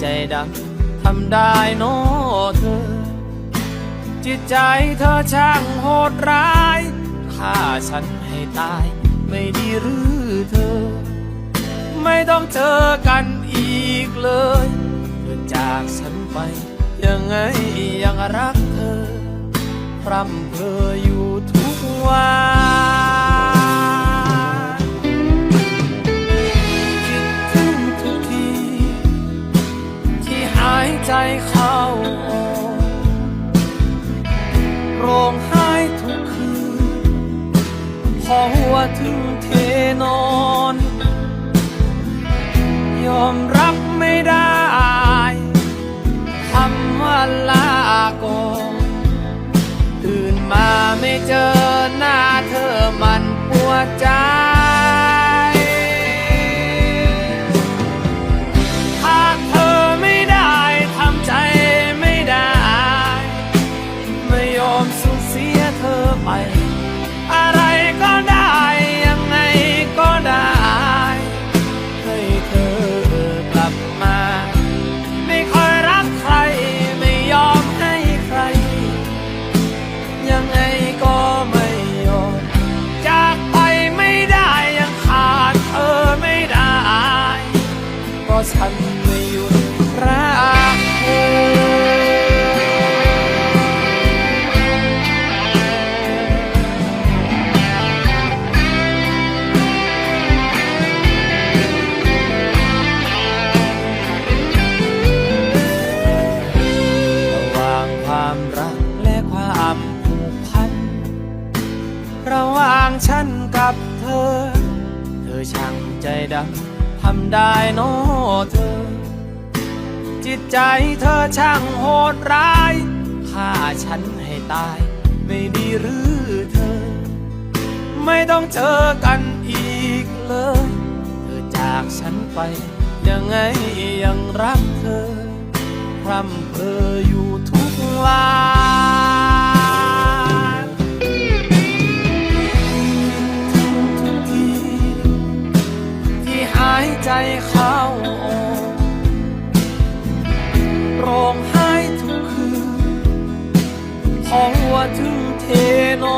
ใจดังทำได้โนเธอ จิตใจเธอช่างโหดร้ายฆ่าฉันให้ตาย ไม่ดีหรือเธอ ไม่ต้องเจอกันอีกเลยเธอจากฉันไป ยังไงยังรักเธอ พร่ำเพออยู่ทุกวัน อหัวถึงเทนอน ยอมรับไม่ได้คำว่าลาก่อนตื่นมาไม่เจอหน้าเธอมันปวดใจหากเธอไม่ ฉันกับเธอ เธอช่างใจดำทำได้โนเธอ จิตใจเธอช่างโหดร้ายฆ่าฉันให้ตาย ไม่ดีหรือเธอ ไม่ต้องเจอกันอีกเลย เธอจากฉันไป ยังไงยังรักเธอพร่ำเพออยู่ายใจเข้าออกร้องไห้ทุกคืนพอหัวถึงเทนอน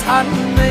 残美